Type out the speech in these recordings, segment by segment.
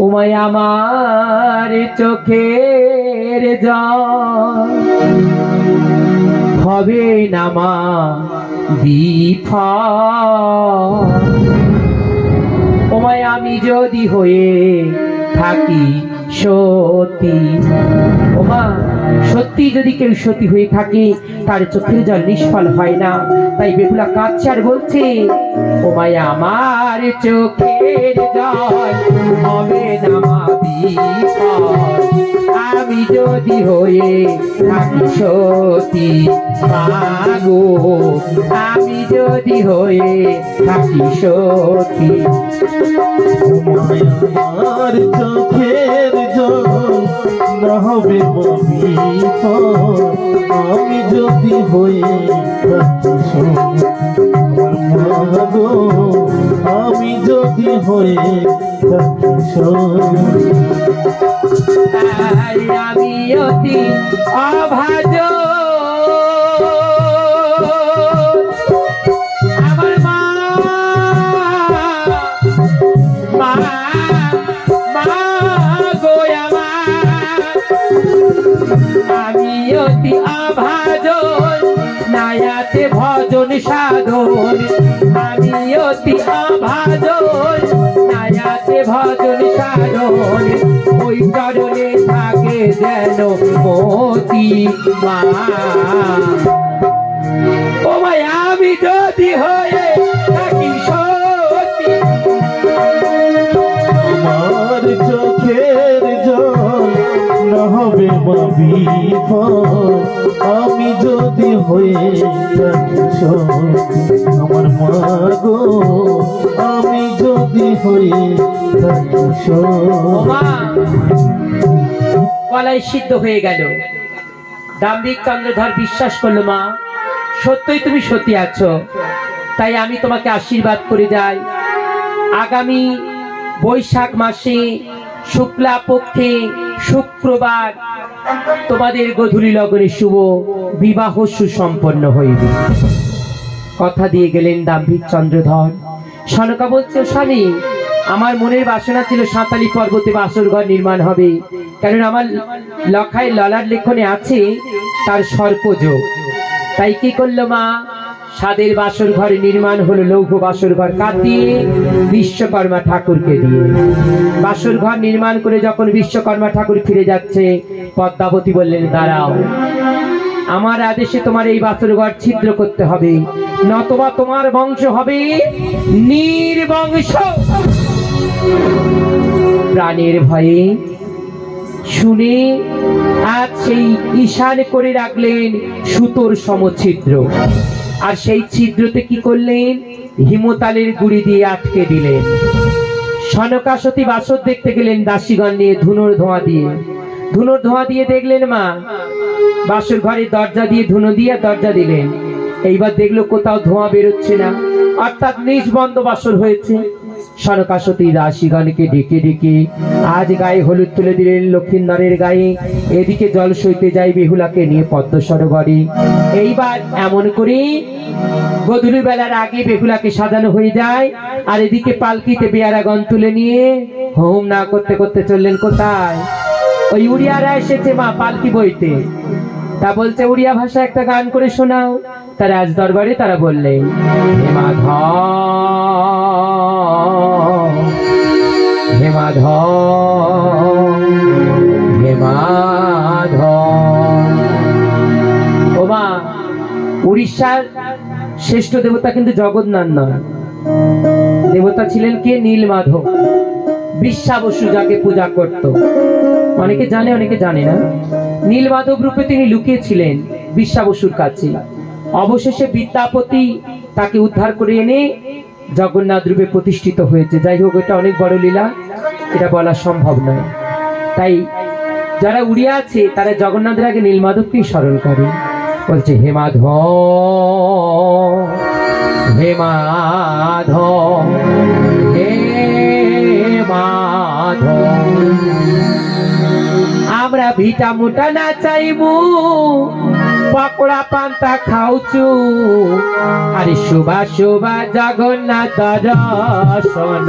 উমায় আমার চোখের জল। হবে নামা বিফ উমায় আমি যদি হয়ে থাকি সতী। ওমা সত্যি যদি কেউ সতী হয়ে থাকে, তার চোখের জল নিষ্ফল হয় না। তাই বেহুলা কাঁদছে আর বলছে ওমায় আমার চোখের জল হবে না আমি যদি হয়ে থাকি সতী মাগো আমি যদি হয়ে থাকি সতী। আমার হবে বিপদ আমি যদি হয়ে গো, আমি যদি হয়ে আমি অতি অভাজ অতি নায়াতে ভজন সাধন ওই চরণে থাকে যেন মতি মা। ও আমি যদি সতী। চোখের জল হবে যদি হয়ে আমার মা গো আমি যদি হয়ে গলায় সিদ্ধ হয়ে গেল। দাম্ভিক চন্দ্রধর বিশ্বাস করল মা সত্যই তুমি সত্যি আছো। তাই আমি তোমাকে আশীর্বাদ করে যাই। আগামী বৈশাখ মাসে শুক্লা পক্ষে শুক্রবার তোমাদের গধুলি লগ্নে শুভ, বিবাহ সুসম্পন্ন হইবে। কথা দিয়ে গেলেন দাম্ভিক চন্দ্রধর। সনকা বলছে, স্বামী, আমার মনের বাসনা ছিল সাঁতালি পর্বতে বাসর ঘর নির্মাণ হবে। কারণ আমার লখায় ললার লেখনে আছে, তার সর্পযোগ। তাই কি করল মা? সাদের বাসর ঘর নির্মাণ হলো লৌহ বাসর ঘর দিয়ে বিশ্বকর্মা ঠাকুরকে দিয়ে। বাসর ঘর নির্মাণ করে যখন বিশ্বকর্মা ঠাকুর ফিরে যাচ্ছে, পদ্মাবতী বললেন, দাঁড়াও, আমার আদেশে তোমার এই বাসর ঘর ছিদ্র করতে হবে, নতবা তোমার বংশ হবে নির্বংশ। প্রাণের ভয়ে শুনে আজ সেই ঈশান করে রাখলেন সুতোর সমছিদ্র। আর সেই ছিদ্রতে কি করলেন? হিমতালের গুড়ি দিয়ে আটকে দিলেন। সনকাসতী বাসর দেখতে গেলেন দাসীগণ নিয়ে ধুনোর ধোঁয়া দিয়ে। ধুনোর ধোঁয়া দিয়ে দেখলেন মা? বাসর ঘরে দরজা দিয়ে ধুনো দিয়ে দরজা দিলেন। এইবার দেখল কোথাও ধোঁয়া বেরোচ্ছে না। অর্থাৎ নিজ বন্ধ বাসর হয়েছে। সনকাসতী দাসীগণকে ডেকে ডেকে আজ গায়ে হলুদ তুলে দিলেন লক্ষিন্দরের গায়ে। এদিকে জল সইতে যায় বেহুলাকে নিয়ে পদ্ম সরোবরে এইবার এমন করে গধূলি বেলার আগে বেহুলাকে সাজানো হয়ে যায়, আর এদিকে পালকিতে বেয়ারাগণ তুলে নিয়ে হোম না করতে করতে চললেন কোথায়? ওই উড়িয়ারা এসেছে মা পালকি বইতে। তা বলছে, উড়িয়া ভাষা একটা গান করে শোনাও। তার রাজ দরবারে তারা বললেন হে মাধব ও মা উড়িষ্যার শ্রেষ্ঠ দেবতা কিন্তু জগন্নাথ নয়। দেবতা ছিলেন কে? নীল মাধব। বিশ্বা বসু যাকে পূজা করত। অনেকে জানে অনেকে জানে না। নীল মাধব রূপে তিনি লুকিয়েছিলেন বিশ্বা বসুর কাছে। অবশেষে বিদ্যাপতি তাকে উদ্ধার করে এনে জগন্নাথ রূপে প্রতিষ্ঠিত হয়েছে। যাই হোক, এটা অনেক বড় লীলা। এটা বলা সম্ভব নয়। তাই যারা উড়িয়া আছে, তারা জগন্নাথের আগে নীলমাধবকেই স্মরণ করে। বলছে হেমাধ হেমাধ হে মাধব হে মাধব, আমরা ভিটা মোটা না চাইব। পকোড়া পান্তা খাউচু আরে শুভা শুভা, জগন্নাথ দর্শন।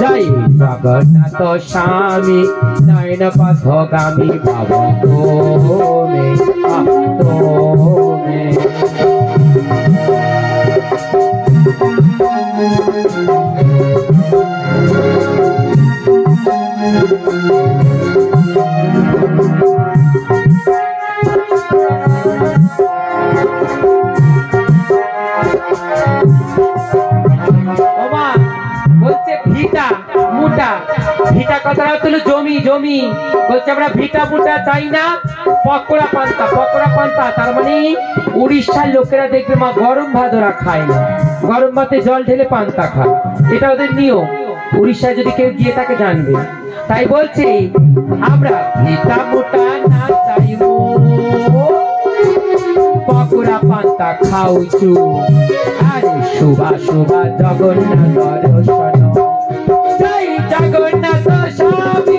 জয় জগন্নাথ স্বামী, নয়ন পথগামী ভাব তোমে তোমে ওমা হলো জমি জমি। বলছে, আমরা ভিটা মুটা চাই না, পকোড়া পান্তা পকোড়া পান্তা। তার মানে উড়িষ্যার লোকেরা দেখবে মা গরম ভাত ওরা খায় না। গরম ভাতে জল ঢেলে পান্তা খায়। এটা ওদের নিয়ম। উড়িষ্যায় যদি কেউ গিয়ে তাকে জানবে। তাই বলছি, আমরা ভিটা মুটা না চাইব। পকোড়া পান্তা খাউচু আরে শুভা শুভা, জগন্নাথ দর্শন। জগন্নাথ স্বামী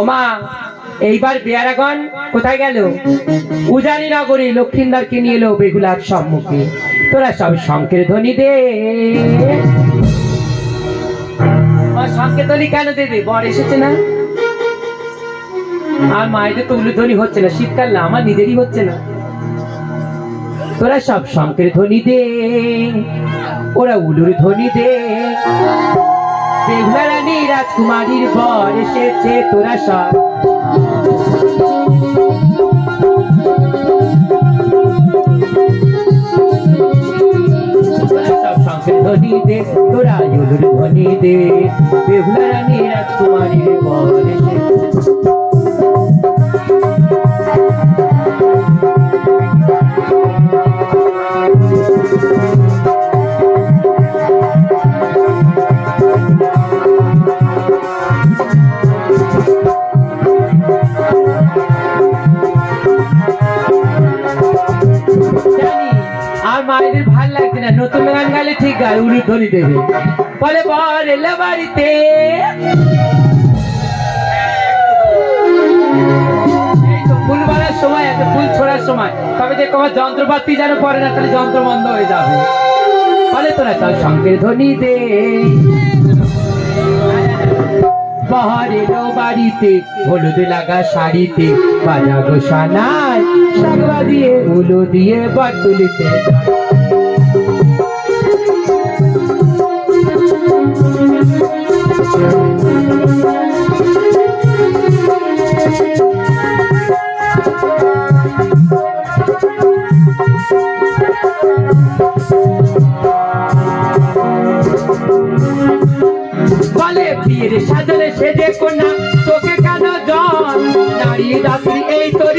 ওমা, এইবার বেয়ারাগণ কোথায় গেল? উজানি নগরে লক্ষিন্দরকে নিয়ে এলো বেগুলার সম্মুখে। তোরা সব শঙ্কের ধ্বনি দে। শঙ্কের কেন দেবে? বর এসেছে না? আর মায়েদের তো উলুধ্বনি হচ্ছে না। শীতকাল না, আমার নিজেরই হচ্ছে না। তোরা সব শঙ্কের ধ্বনি দে। ওরা উলুর ধ্বনি দে। রানী রাজকুমারীর পর এসেছে তোরা সব। ধ্বনি দে তোরা উলুর ধ্বনি দে বেহুলা রানী রাজকুমারীর বর আর মায়েদের ভালো লাগছে না। নতুন গান গাইলে ঠিক গায়, উনি ধ্বনি দেবে। বলে, বর এলো বাড়িতে। সময় ফুল ছোড়ার সময়। তবে দেখো আমার যন্ত্রপাতি যেন পরে না, তাহলে যন্ত্র বন্ধ হয়ে যাবে। তোরা শঙ্কের ধ্বনি বাড়িতে, হলুদ লাগা শাড়িতে, বাজা গোসানায় শাকবা দিয়ে উলো দিয়ে বাটুলিতে বলে বিয়ের সাজলে সেজে তোকে কেন জল নারী রাত্রি এই তরিতি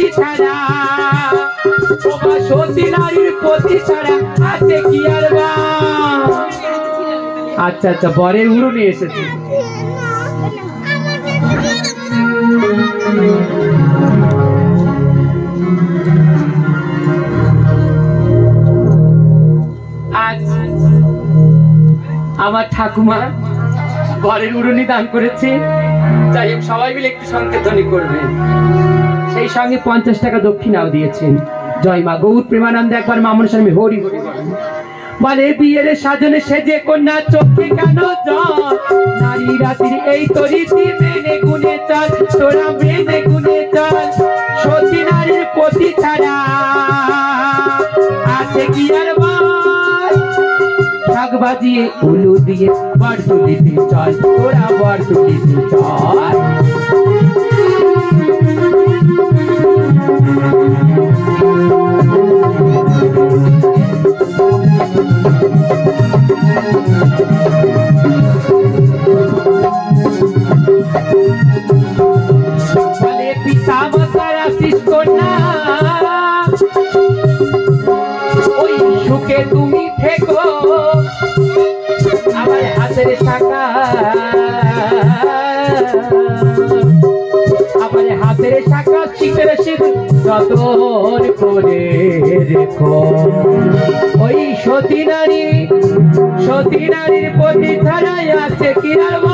প্রতি ছাড়া। ওমা সতী নারীর প্রতি ছাড়া আছে কি আর বা আচ্ছা আচ্ছা বরের উড়ো নিয়ে এসেছে। আজ আমার ঠাকুমা বরের উড়নি দান করেছে। যাই হোক, সবাই মিলে একটু সংকীর্তনী করবেন সেই সঙ্গে পঞ্চাশ টাকা দক্ষিণাও দিয়েছেন। জয় মা গৌর প্রেমানন্দে একবার মামুন স্বামী হরি হরি বলে বিয়ের সাজনে সেজে কন্যা চোখে কেন নারী রাত্রি এই তরিতি মেনে গুনে চল, তোরা মেনে গুনে চল সতী নারীর পতি ছাড়া আছে কি আর শাক বাজিয়ে উলু দিয়ে বর তুলিতে চল, তোরা বর তুলিতে চল। ওই সতী নারী সতী নারীর প্রতি থানায় আছে কি আর